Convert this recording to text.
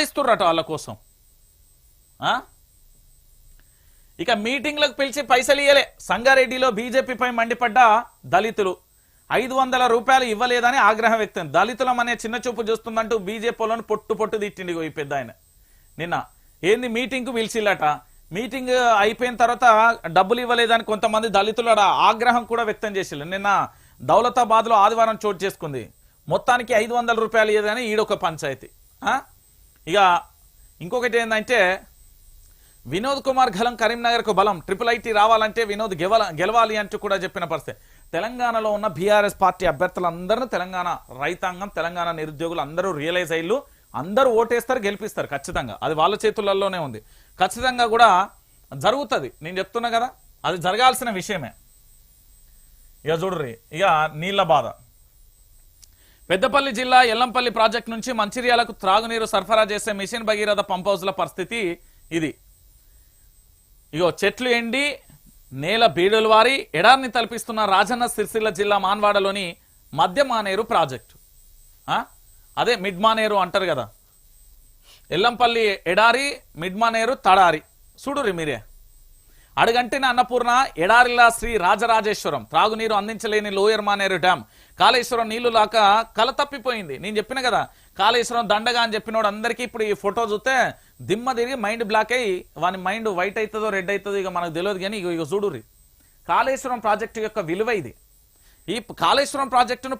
ఇస్తుర్రట వాళ్ళ కోసం. ఆ? ఇక మీటింగ్లకు పిలిచి పైసలు ఇయ్యలే. సంగారెడ్డిలో బీజేపీపై మండిపడ్డ దళితులు. ఐదు వందల రూపాయలు ఇవ్వలేదని ఆగ్రహం వ్యక్తం. దళితులం అనే చిన్న చూపు చూస్తుందంటూ బీజేపీలోని పొట్టు పొట్టు తిట్టిండి ఈ పెద్ద ఆయన. నిన్న ఏంది మీటింగ్కు పిలిచిల్లట మీటింగ్ అయిపోయిన తర్వాత డబ్బులు ఇవ్వలేదని కొంతమంది దళితులు ఆగ్రహం కూడా వ్యక్తం చేసిల్లు నిన్న దౌలతాబాద్లో ఆదివారం చోటు చేసుకుంది. మొత్తానికి ఐదు వందల రూపాయలు ఇవ్వదని ఈడొక పంచాయతీ. ఇక ఇంకొకటి ఏంటంటే వినోద్ కుమార్ గలం కరీంనగర్కు బలం. ట్రిపుల్ ఐటీ రావాలంటే వినోద్ గెవల గెలవాలి అంటూ కూడా చెప్పిన పరిస్థితి. తెలంగాణలో ఉన్న బీఆర్ఎస్ పార్టీ అభ్యర్థులందరూ తెలంగాణ రైతాంగం తెలంగాణ నిరుద్యోగులు అందరూ రియలైజ్ అయ్యారు అందరూ ఓటేస్తారు గెలిపిస్తారు ఖచ్చితంగా. అది వాళ్ళ చేతులలోనే ఉంది. ఖచ్చితంగా కూడా జరుగుతుంది. నేను చెప్తున్నా కదా అది జరగాల్సిన విషయమే. ఇక చూడరి ఇక నీళ్ళ బాధ. పెద్దపల్లి జిల్లా ఎల్లంపల్లి ప్రాజెక్టు నుంచి మంచిర్యాలకు త్రాగునీరు సరఫరా చేసే మిషన్ భగీరథ పంప్ హౌస్ల పరిస్థితి ఇది. ఇగో చెట్లు ఎండి నేల బీడులు వారి ఎడారిని తలపిస్తున్న రాజన్న సిరిసిల్ల జిల్లా మాన్వాడలోని మధ్య మానేరు ప్రాజెక్టు. ఆ? అదే మిడ్ మానేరు అంటారు కదా. ఎల్లంపల్లి ఎడారి మిడ్ మానేరు తడారి. చూడురి మీరే. అడుగంటిన అన్నపూర్ణ ఎడారిలా శ్రీ రాజరాజేశ్వరం త్రాగునీరు అందించలేని లోయర్ మానేరు డ్యామ్. కాళేశ్వరం నీళ్ళు లాక కల తప్పిపోయింది. నేను చెప్పిన కదా కాళేశ్వరం దండగా అని చెప్పినోడు అందరికీ ఇప్పుడు ఈ ఫోటో చూస్తే దిమ్మ తిరిగి మైండ్ బ్లాక్ అయ్యి వాని మైండ్ వైట్ అవుతుందో రెడ్ అవుతుందో ఇక మనకు తెలియదు కానీ ఇక ఇక చూడుర్రి. కాళేశ్వరం ప్రాజెక్టు యొక్క విలువ ఇది. ఈ కాళేశ్వరం ప్రాజెక్టును